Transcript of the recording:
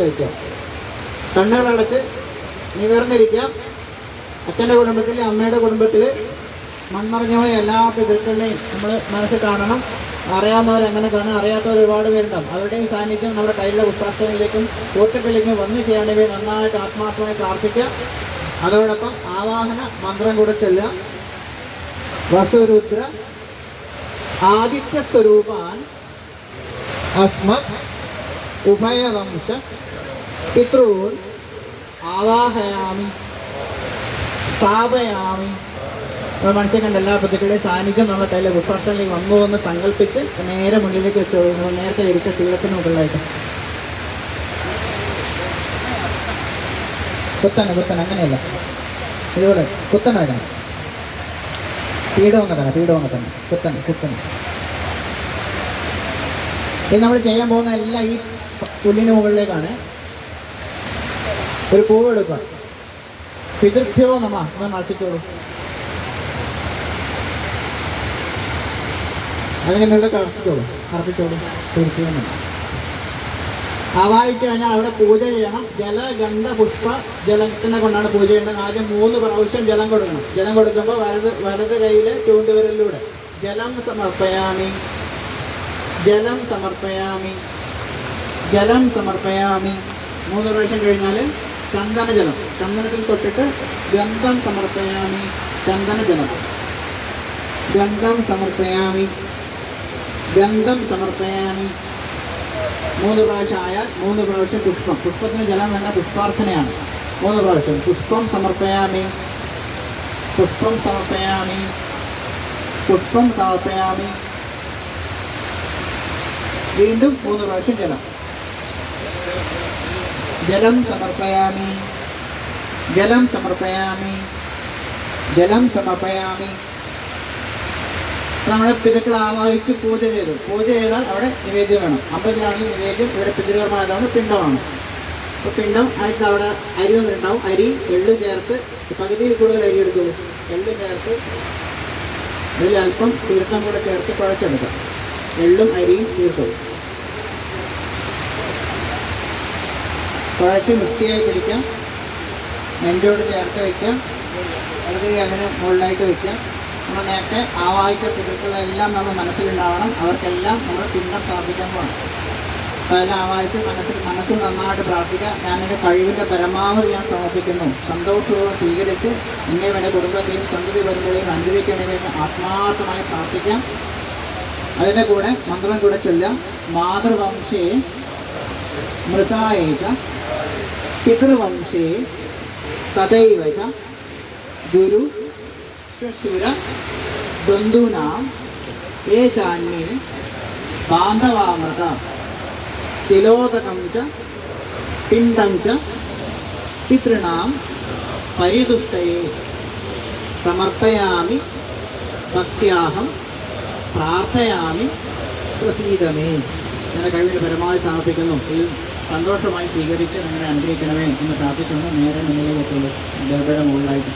വയ്ക്കുക കണ്ണുകളടച്ച് നിവർന്നിരിക്കാം അച്ഛന്റെ കുടുംബത്തിൽ അമ്മയുടെ കുടുംബത്തിൽ മൺമറഞ്ഞുപോയ എല്ലാ പിതൃക്കളുടെയും നമ്മൾ മനസ്സിൽ കാണണം. അറിയാവുന്നവർ എങ്ങനെ കാണും? അറിയാത്തവർ ഒരുപാട് പേരുണ്ടാവും. അവരുടെയും സാന്നിധ്യം നമ്മുടെ കയ്യിലെ പുസ്തകങ്ങളിലേക്കും കൂട്ടുകളിലേക്കും വന്നു ചെയ്യാൻ നന്നായിട്ട് ആത്മാർത്ഥമായി പ്രാർത്ഥിക്കുക. അതോടൊപ്പം ആവാഹന മന്ത്രം കൂടെ ചെല്ലാം വസുരുദ്ര ആദിത്യ സ്വരൂപാൻ അസ്മത് ഉഭയവംശ പിതൃൻ ആവാഹയാമി സ്ഥാപയാമി. നമ്മൾ മനസ്സിൽ കണ്ട എല്ലാ പ്രതികളുടെയും സാന്നിധ്യം നമ്മുടെ കയ്യിലെ പുഷ്പാഷ്ടനിലേക്ക് വന്നു എന്ന് സങ്കല്പിച്ച് നേരെ മുന്നിലേക്ക് വെച്ച് നേരത്തെ ഇരിച്ച തീളത്തിന് മുകളിലായിട്ട്. കുത്തന കുത്തൻ അങ്ങനെയല്ല. ഇതുപോലെ കുത്തനായിട്ടാണ് പീഡവങ്ങ തന്നെ പീഡവങ്ങ തന്നെ. കുത്തന കുത്തനെ. ഇത് നമ്മൾ ചെയ്യാൻ പോകുന്ന എല്ലാം ഈ പുല്ലിന് മുകളിലേക്കാണ്. ഒരു പൂവ് എടുക്കുക. പിതൃഭ്യോ നമ. നമ്മൾ നടത്തിച്ചോളൂ അതിനെ നിങ്ങൾ കളർത്തിച്ചോളൂ അർപ്പിച്ചോളൂ പിതൃഭ്യോ നമ. ആവാഹിച്ചു കഴിഞ്ഞാൽ അവിടെ പൂജ ചെയ്യണം. ജല ഗന്ധ പുഷ്പ ജലത്തിനെ കൊണ്ടാണ് പൂജ ചെയ്യേണ്ടത്. ആദ്യം മൂന്ന് പ്രാവശ്യം ജലം കൊടുക്കണം. ജലം കൊടുക്കുമ്പോൾ വലത് വലത് കയ്യിൽ ചൂണ്ടുവിരലിലൂടെ. ജലം സമർപ്പയാമി. ജലം സമർപ്പയാമി. ജലം സമർപ്പയാമി. മൂന്ന് പ്രാവശ്യം കഴിഞ്ഞാൽ ചന്ദനജലം. ചന്ദനത്തിൽ തൊട്ടിട്ട് ഗന്ധം സമർപ്പയാമി. ചന്ദനജലം. ഗന്ധം സമർപ്പയാമി. ഗന്ധം സമർപ്പയാമി. മൂന്ന് പ്രാവശ്യം ആയാൽ മൂന്ന് പ്രാവശ്യം പുഷ്പം. പുഷ്പത്തിന് ജലം വേണ്ട പുഷ്പാർച്ചനയാണ്. മൂന്ന് പ്രാവശ്യം. പുഷ്പം സമർപ്പയാമി. പുഷ്പം സമർപ്പയാമി. പുഷ്പം സമർപ്പയാമി. വീണ്ടും മൂന്ന് പ്രാവശ്യം ജലം. ജലം സമർപ്പയാമി. ജലം സമർപ്പയാമി. ജലം സമർപ്പയാമി. നമ്മുടെ പിതൃക്കൾ ആവാഹിച്ച് പൂജ ചെയ്തു. പൂജ ചെയ്താൽ അവിടെ നിവേദ്യം വേണം. അമ്പലത്തിലാണെങ്കിൽ നിവേദ്യം. ഇവിടെ പിതൃകർമാതാണ് പിണ്ടമാണ് അപ്പോൾ പിണ്ടം അതിൽ അവിടെ അരി വന്നിട്ടുണ്ടാവും അരി എള്ള് ചേർത്ത് പകുതിയിൽ കൂടുതൽ അരി എടുക്കുള്ളൂ എള്ള് ചേർത്ത് അതിൽ അല്പം തീർത്ഥം കൂടെ ചേർത്ത് കുഴച്ചെടുക്കാം. എള്ളും അരിയും തീർത്തവും കുഴച്ച് വൃത്തിയായി പിടിക്കാം. നെഞ്ചോട് ചേർത്ത് വയ്ക്കാം അത് അതിന് മുകളിലായിട്ട് വയ്ക്കാം നമ്മൾ നേരത്തെ ആവാഹിച്ച പിതൃക്കളെല്ലാം നമ്മൾ മനസ്സിലുണ്ടാവണം. അവർക്കെല്ലാം നമ്മൾ പിന്നം പ്രാർത്ഥിക്കാൻ പോകണം. അപ്പോൾ എല്ലാം ആവാഹിച്ച് മനസ്സിൽ മനസ്സിൽ നന്നായിട്ട് പ്രാർത്ഥിക്കുക ഞാനെന്റെ എന്റെ കഴിവിന്റെ പരമാവധി ഞാൻ സമർപ്പിക്കുന്നു. സന്തോഷവും സ്വീകരിച്ച് എന്നെ വേണ്ട കുടുംബത്തെയും സന്തതി വരുമ്പോഴേയും അനുഭവിക്കണമെന്ന് ആത്മാർത്ഥമായി പ്രാർത്ഥിക്കാം. അതിന്റെ കൂടെ മന്ത്രം കൂടെ ചൊല്ലാം. മാതൃവംശയെ മൃതായേച്ച പിതൃവംശേ തഥൈവ ച ഗുരു ശ്വശുര ബന്ധൂനാം ഏ ചാന്യേ ബാന്ധവാമൃത തിലോദകം ച പിണ്ടം ച പിതൃണാം പരിതുഷ്ടയെ സമർപ്പയാമി ഭക്ത്യാഹം പ്രാർത്ഥയാമി പ്രസീതമേ. എന്നെ കഴിവിന്റെ പരമാവധി സമർപ്പിക്കുന്നു. സന്തോഷമായി സ്വീകരിച്ച് നിങ്ങളെ അനുഗ്രഹിക്കണമേ എന്ന് പ്രാർത്ഥിച്ചുകൊണ്ട് നേരെ മുന്നിലേക്ക് എത്തുള്ളൂ ഗർഭയുടെ മുകളിലായിട്ട്